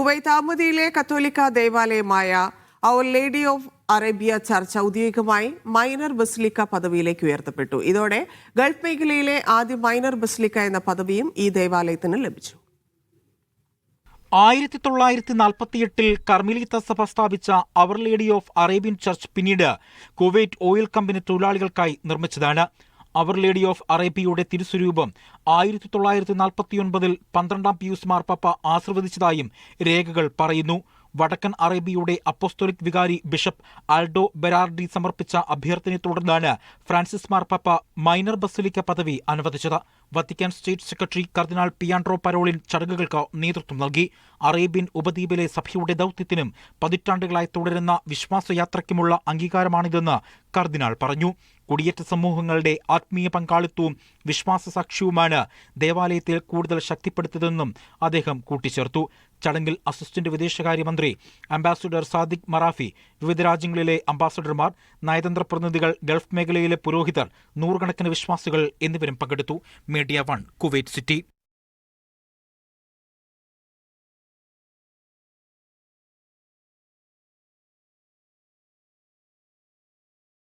Kuwait അഹമ്മദിയിലെ കത്തോലിക്ക ദേവാലയമായ our lady of Arabia church ഔദ്യോഗികമായി മൈനർ ബസിലിക്ക പദവിയിലേക്ക് ഉയർത്തപ്പെട്ടു. ഇതോടെ ഗൾഫ് മേഖലയിലെ ആദ്യ മൈനർ ബസിലിക്ക എന്ന പദവിയും ഈ ദേവാലയത്തിന് ലഭിച്ചു. ആയിരത്തി തൊള്ളായിരത്തി നാൽപ്പത്തിയെട്ടിൽ കർമിലീത്ത സഭ സ്ഥാപിച്ച our lady of Arabian church പിന്നീട് കുവൈറ്റ് ഓയിൽ കമ്പനി തൊഴിലാളികൾക്കായി നിർമ്മിച്ചതാണ്. അവർ ലേഡി ഓഫ് അറേബ്യയുടെ തിരുസ്വരൂപം ആയിരത്തി തൊള്ളായിരത്തി നാൽപ്പത്തിയൊൻപതിൽ പന്ത്രണ്ടാം പിയൂസ് മാർപ്പാപ്പ ആശീർവദിച്ചതായും രേഖകൾ പറയുന്നു. വടക്കൻ അറേബ്യയുടെ അപ്പോസ്തോലിക് വികാരി ബിഷപ്പ് ആൾഡോ ബെരാർഡി സമർപ്പിച്ച അഭ്യർത്ഥനയെ തുടർന്നാണ് ഫ്രാൻസിസ് മാർപ്പാപ്പ മൈനർ ബസിലിക്ക പദവി അനുവദിച്ചത്. വത്തിക്കാൻ സ്റ്റേറ്റ് സെക്രട്ടറി കർദിനാൾ പിയാൻഡ്രോ പരോളിൻ ചടങ്ങുകൾക്ക് നേതൃത്വം നൽകി. അറേബ്യൻ ഉപദ്വീപിലെ സഭയുടെ ദൗത്യത്തിനും പതിറ്റാണ്ടുകളായി തുടരുന്ന വിശ്വാസയാത്രയ്ക്കുമുള്ള അംഗീകാരമാണിതെന്ന് കർദിനാൾ പറഞ്ഞു. കുടിയേറ്റ സമൂഹങ്ങളുടെ ആത്മീയ പങ്കാളിത്തവും വിശ്വാസ സാക്ഷ്യവുമാണ് ദേവാലയത്തിൽ കൂടുതൽ ശക്തിപ്പെടുത്തിയതെന്നും അദ്ദേഹം കൂട്ടിച്ചേർത്തു. ചടങ്ങിൽ അസിസ്റ്റന്റ് വിദേശകാര്യമന്ത്രി അംബാസിഡർ സാദിഖ് മറാഫി വിവിധ രാജ്യങ്ങളിലെ അംബാസഡർമാർ നയതന്ത്ര പ്രതിനിധികൾ ഗൾഫ് മേഖലയിലെ പുരോഹിതർ നൂറുകണക്കിന് വിശ്വാസികൾ എന്നിവരും പങ്കെടുത്തു. Media one Kuwait city